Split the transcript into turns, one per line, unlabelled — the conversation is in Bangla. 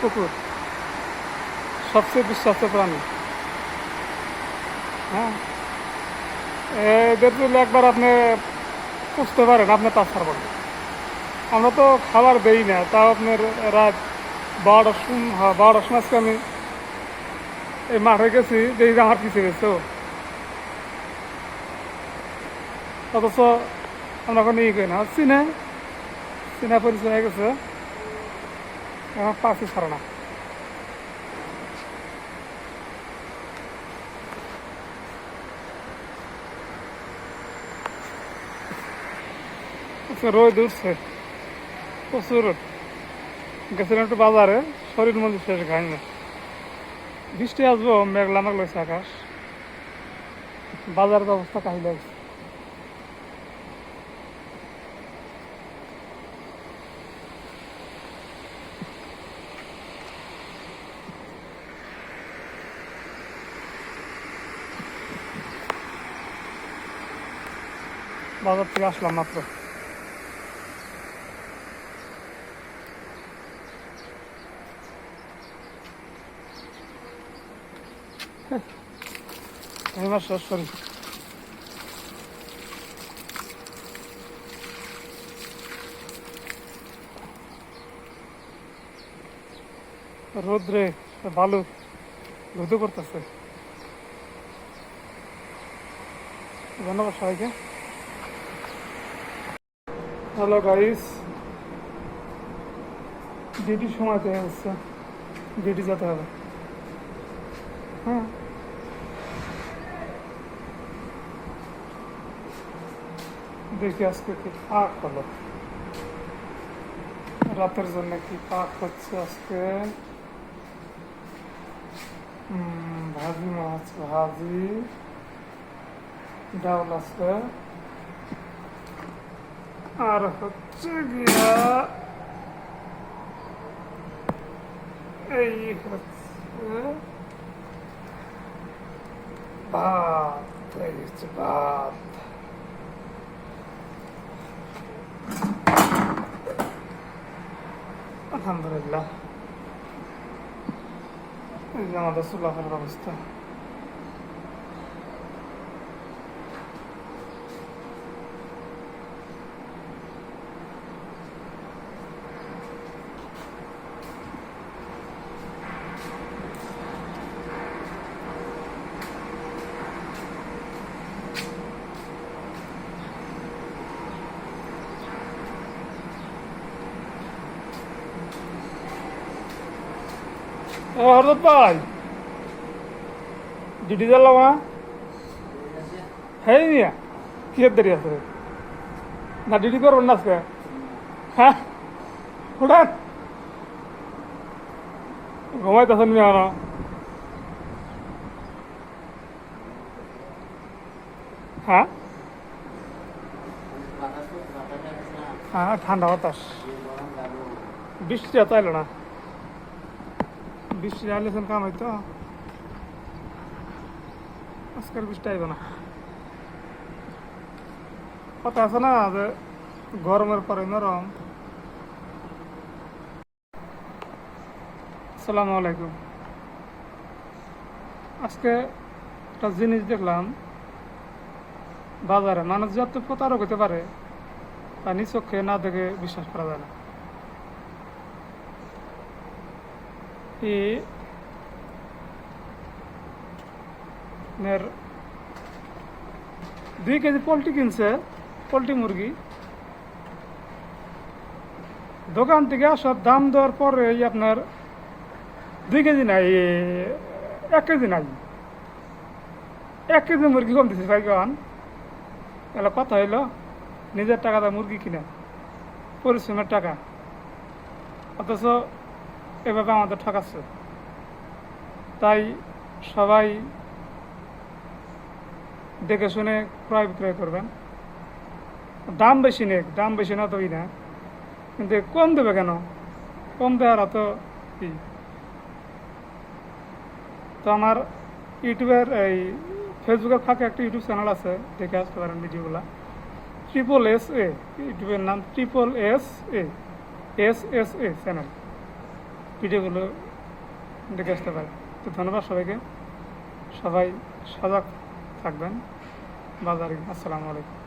কুকুর, সবচেয়ে বিশ্বাস্ত প্রাণী। হ্যাঁ? এদের একবার আপনি পুষতে পারেন, আপনি তা ছাড়বেন আমরা তো খাবার দেই না, তাও আপনার রাত বারোটার সময় হ্যাঁ বারোটার সময় আজকে আমি এই মাঠে গেছি, দেখি আমার পিছিয়ে গেছে। অথচ আমরা এখন ই করি না। চিনে চিনা পরিচয় হয়ে গেছে। এখন পাখি ছাড়ে না রোদ উঠছে। প্রচুর। গেছিলাম একটু বাজারে, শরীর মধ্যে শেষ খাই না বৃষ্টি আসব মেঘলা হয়েছে আকাশ। বাজারের অবস্থা কাহিল লাগছে। বাজার থেকে আসলাম মাত্র। এবার শেষ করি রোদ্রে ভালো রোদও করতেছে ধন্যবাদ সবাইকে। হ্যালো গাইস ডিউটির সময় তো হচ্ছে ডিউটি যেতে হবে। হ্যাঁ। দেখি আজকে কি পাক হলো। রাতের জন্য কি পাক হচ্ছে আজকে? ভাজি মাছ, ভাজি। ডাউল আছে। আর হচ্ছে গিয়া এই হচ্ছে ভাত এই হচ্ছে ভাত আলহামদুলিল্লাহ আমাদের সুলাফের ব্যবস্থা। ও হরদত ভাই ডিউটি জ্বালাম হ্যাঁ নিয়া কি দেরি আছে না ডিউটি করবেন না আজকে হ্যাঁ উঠান ঘুমাইতেছেন মিয়া না হ্যাঁ হ্যাঁ ঠান্ডা বাতাস বৃষ্টি এত এলো না বৃষ্টি আইলে কাম হইতো। আজকের বৃষ্টি আইব না। কথা আছে না যে গরমের পরে নরম। আসসালামু আলাইকুম। আজকে একটা জিনিস দেখলাম। বাজারে মানুষ যত প্রতারক হতে পারে, তা নিজ চোখে না দেখে বিশ্বাস করা যায় না। এই আপনার দুই কেজি পোলট্রি কিনছে, পোলট্রি মুরগি। দোকান থেকে আসার দাম দেওয়ার পরে আপনার দুই কেজি নাই, এক কেজি নাই। এক কেজি মুরগি কম দিচ্ছে ভাই গান এগুলো কথা হইল, নিজের টাকাটা মুরগি কিনে, পরিশ্রমের টাকা। অথচ এভাবে আমাদের ঠকাচ্ছে। তাই সবাই দেখে শুনে ক্রয় বিক্রয় করবেন। দাম বেশি নেই, দাম বেশি না তোই না। কিন্তু কম দেবে কেন? কম দেওয়ার অত কি? তো আমার ইউটিউবের এই ফেসবুকের ফাঁকে একটা ইউটিউব চ্যানেল আছে, দেখে আসতে পারেন ভিডিওগুলো। ট্রিপল এস এ ইউটিউবের নাম triple S A S S A channel. ভিডিওগুলো দেখে আসতে পারে। তো ধন্যবাদ সবাইকে। সবাই সজাগ থাকবেন। বাজারে আসসালামু আলাইকুম।